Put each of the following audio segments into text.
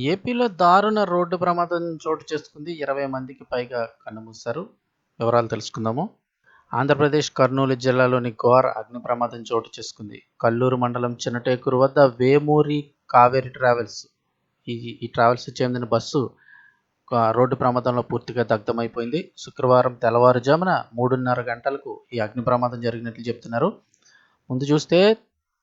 ఏపీలో దారుణ రోడ్డు ప్రమాదం చోటు చేసుకుంది. ఇరవై మందికి పైగా కన్నుమూశారు. వివరాలు తెలుసుకుందాము. ఆంధ్రప్రదేశ్ కర్నూలు జిల్లాలోని ఘోర అగ్ని ప్రమాదం చోటు చేసుకుంది. కల్లూరు మండలం చిన్నటేకూరు వద్ద వేమూరి కావేరి ట్రావెల్స్ ఈ ఈ ట్రావెల్స్ చెందిన బస్సు రోడ్డు ప్రమాదంలో పూర్తిగా దగ్ధమైపోయింది. శుక్రవారం తెల్లవారుజామున మూడున్నర గంటలకు ఈ అగ్ని ప్రమాదం జరిగినట్లు చెప్తున్నారు. ముందు చూస్తే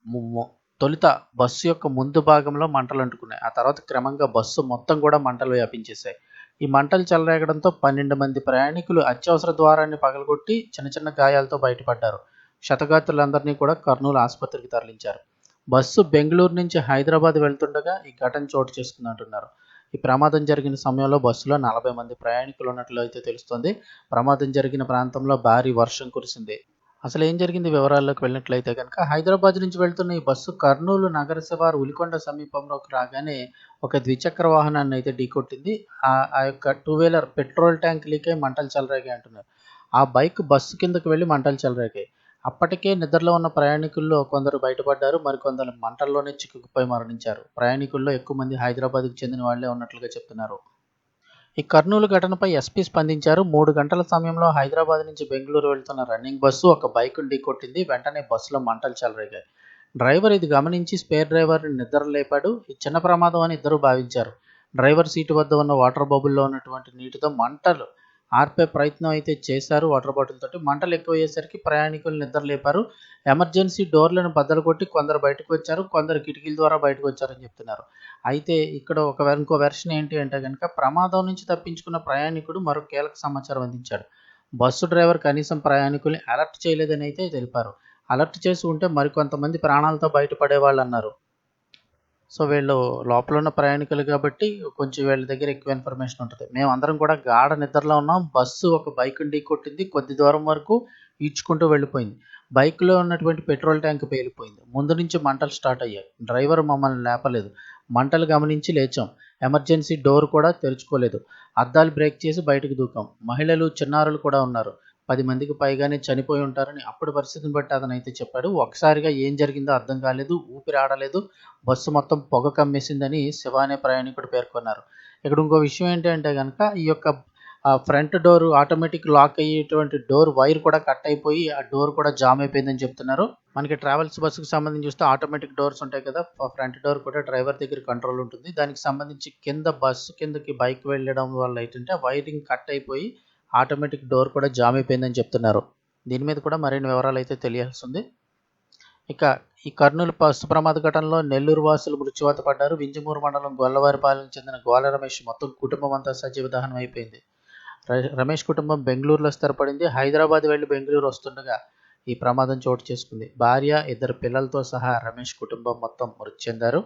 ము- తొలుత బస్సు యొక్క ముందు భాగంలో మంటలు అంటుకున్నాయి. ఆ తర్వాత క్రమంగా బస్సు మొత్తం కూడా మంటలు వ్యాపించేశాయి. ఈ మంటలు చెలరేగడంతో పన్నెండు మంది ప్రయాణికులు అత్యవసర ద్వారాన్ని పగలగొట్టి చిన్న చిన్న గాయాలతో బయటపడ్డారు. క్షతగాత్రులందరినీ కూడా కర్నూలు ఆసుపత్రికి తరలించారు. బస్సు బెంగళూరు నుంచి హైదరాబాద్ వెళ్తుండగా ఈ ఘటన చోటు చేసుకుందంటున్నారు ఈ ప్రమాదం జరిగిన సమయంలో బస్సులో నలభై మంది ప్రయాణికులు ఉన్నట్లు అయితే తెలుస్తోంది. ప్రమాదం జరిగిన ప్రాంతంలో భారీ వర్షం కురిసింది. అసలు ఏం జరిగింది వివరాల్లోకి వెళ్ళినట్లయితే కనుక హైదరాబాద్ నుంచి వెళ్తున్న ఈ బస్సు కర్నూలు నగర శివారు ఉలికొండ సమీపంలోకి రాగానే ఒక ద్విచక్ర వాహనాన్ని అయితే ఢీకొట్టింది. ఆ ఆ యొక్క two wheeler petrol tank leak అయి మంటలు చెలరేగాయి అంటున్నారు. ఆ బైక్ బస్సు కిందకు వెళ్ళి మంటలు చెలరేగాయి. అప్పటికే నిద్రలో ఉన్న ప్రయాణికుల్లో కొందరు బయటపడ్డారు. మరికొందరు మంటల్లోనే చిక్కుకుపోయి మరణించారు. ప్రయాణికుల్లో ఎక్కువ మంది హైదరాబాద్కు చెందిన వాళ్ళే ఉన్నట్లుగా చెప్తున్నారు. ఈ కర్నూలు ఘటనపై ఎస్పీ స్పందించారు. మూడు గంటల సమయంలో హైదరాబాద్ నుంచి బెంగళూరు వెళ్తున్న రన్నింగ్ బస్సు ఒక బైక్ ఢీకొట్టింది. వెంటనే బస్సులో మంటలు చెలరేగాయి. డ్రైవర్ ఇది గమనించి స్పేర్ డ్రైవర్ నిద్ర లేపాడు ఈ చిన్న ప్రమాదం అని ఇద్దరు భావించారు. డ్రైవర్ సీటు వద్ద ఉన్న వాటర్ బబుల్లో ఉన్నటువంటి నీటితో మంటలు ఆర్పే ప్రయత్నం అయితే చేశారు వాటర్ బాటిల్ తోటి. మంటలు ఎక్కువయ్యేసరికి ప్రయాణికులు నిద్ర లేపారు. ఎమర్జెన్సీ డోర్లను బద్దలు కొట్టి కొందరు బయటకు వచ్చారు కొందరు కిటికీల ద్వారా బయటకు వచ్చారని చెప్తున్నారు. అయితే ఇక్కడ ఒక ఇంకో వెర్షన్ ఏంటి అంటే కనుక ప్రమాదం నుంచి తప్పించుకున్న ప్రయాణికుడు మరో కీలక సమాచారం అందించాడు. బస్సు డ్రైవర్ కనీసం ప్రయాణికుల్ని అలర్ట్ చేయలేదని అయితే తెలిపారు. అలర్ట్ చేసి ఉంటే మరికొంతమంది ప్రాణాలతో బయటపడేవాళ్ళు అన్నారు సో వీళ్ళు లోపల ఉన్న ప్రయాణికులు కాబట్టి కొంచెం వీళ్ళ దగ్గర ఎక్కువ ఇన్ఫర్మేషన్ ఉంటుంది. మేము అందరం కూడా గాఢ నిద్రలో ఉన్నాం. బస్సు ఒక బైక్ ఢీ కొట్టింది కొద్ది దూరం వరకు ఈడ్చుకుంటూ వెళ్ళిపోయింది. బైక్లో ఉన్నటువంటి పెట్రోల్ ట్యాంక్ పేలిపోయింది. ముందు నుంచి మంటలు స్టార్ట్ అయ్యాయి. డ్రైవర్ మమ్మల్ని లేపలేదు. మంటలు గమనించి లేచాం. ఎమర్జెన్సీ డోర్ కూడా తెరుచుకోలేదు. అద్దాలు బ్రేక్ చేసి బయటకు దూకాం. మహిళలు చిన్నారులు కూడా ఉన్నారు. పది మందికి పైగానే చనిపోయి ఉంటారని అప్పుడు పరిస్థితిని బట్టి అతను అయితే చెప్పాడు. ఒకసారిగా ఏం జరిగిందో అర్థం కాలేదు ఊపిరి ఆడలేదు బస్సు మొత్తం పొగ కమ్మేసిందని శివ అనే ప్రయాణికుడు పేర్కొన్నారు. ఇక్కడ ఇంకో విషయం ఏంటంటే కనుక ఈ యొక్క ఫ్రంట్ డోర్ ఆటోమేటిక్ లాక్ అయ్యేటువంటి డోర్ వైర్ కూడా కట్ అయిపోయి ఆ డోర్ కూడా జామ్ అయిపోయిందని చెప్తున్నారు. మనకి ట్రావెల్స్ బస్సుకు సంబంధించి చూస్తే ఆటోమేటిక్ డోర్స్ ఉంటాయి కదా ఫ్రంట్ డోర్ కూడా డ్రైవర్ దగ్గర కంట్రోల్ ఉంటుంది. దానికి సంబంధించి కింద బస్సు కిందకి బైక్ వెళ్ళడం వల్ల ఏంటంటే వైరింగ్ కట్ అయిపోయి ఆటోమేటిక్ డోర్ కూడా జామ్ అయిపోయిందని చెప్తున్నారు. దీని మీద కూడా మరిన్ని వివరాలు అయితే తెలియాల్సింది. ఇక ఈ కర్నూలు బస్సు ప్రమాద ఘటనలో నెల్లూరు వాసులు మృత్యువాత పడ్డారు. వింజమూరు మండలం గొల్లవారిపాలెం చెందిన గోల రమేష్ మొత్తం కుటుంబం అంతా సజీవ దహనం అయిపోయింది. రమేష్ కుటుంబం బెంగళూరులో స్థిరపడింది. హైదరాబాద్ వెళ్ళి బెంగళూరు వస్తుండగా ఈ ప్రమాదం చోటు చేసుకుంది. భార్య ఇద్దరు పిల్లలతో సహా రమేష్ కుటుంబం మొత్తం మృతి చెందారు.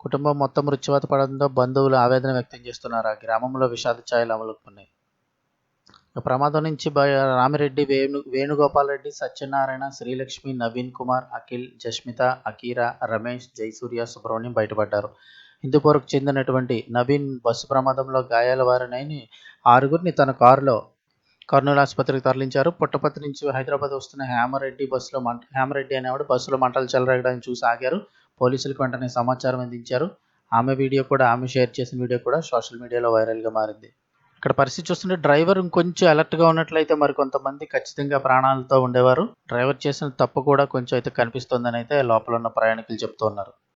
కుటుంబం మొత్తం మృత్యువాత పడడంతో బంధువులు ఆవేదన వ్యక్తం చేస్తున్నారు. ఆ గ్రామంలో విషాద ఛాయలు అమలుకున్నాయి ప్రమాదం నుంచి రామిరెడ్డి వేణు వేణుగోపాల్ రెడ్డి సత్యనారాయణ శ్రీలక్ష్మి నవీన్ కుమార్ అఖిల్ జస్మిత అకీరా రమేష్ జయసూర్య సుబ్రహ్మణ్యం బయటపడ్డారు. హిందూపూర్కు చెందినటువంటి నవీన్ బస్సు ప్రమాదంలో గాయాల వారినైని ఆరుగురిని తన కారులో కర్నూలు ఆసుపత్రికి తరలించారు. పుట్టపత్తి నుంచి హైదరాబాద్ వస్తున్న హేమరెడ్డి బస్సులో మంట హేమరెడ్డి అనేవాడు బస్సులో మంటలు చెలరేగడానికి చూసి ఆగారు. పోలీసులకు వెంటనే సమాచారం అందించారు. ఆమె వీడియో కూడా ఆమె షేర్ చేసిన వీడియో కూడా సోషల్ మీడియాలో వైరల్గా మారింది. ఇక్కడ పరిస్థితి చూస్తుంటే డ్రైవర్ ఇంకొంచెం అలర్ట్గా ఉన్నట్లయితే మరి కొంతమంది ఖచ్చితంగా ప్రాణాలతో ఉండేవారు. డ్రైవర్ చేసిన తప్పు కూడా కొంచెం అయితే కనిపిస్తోందని అయితే లోపల ఉన్న ప్రయాణికులు చెప్తున్నారు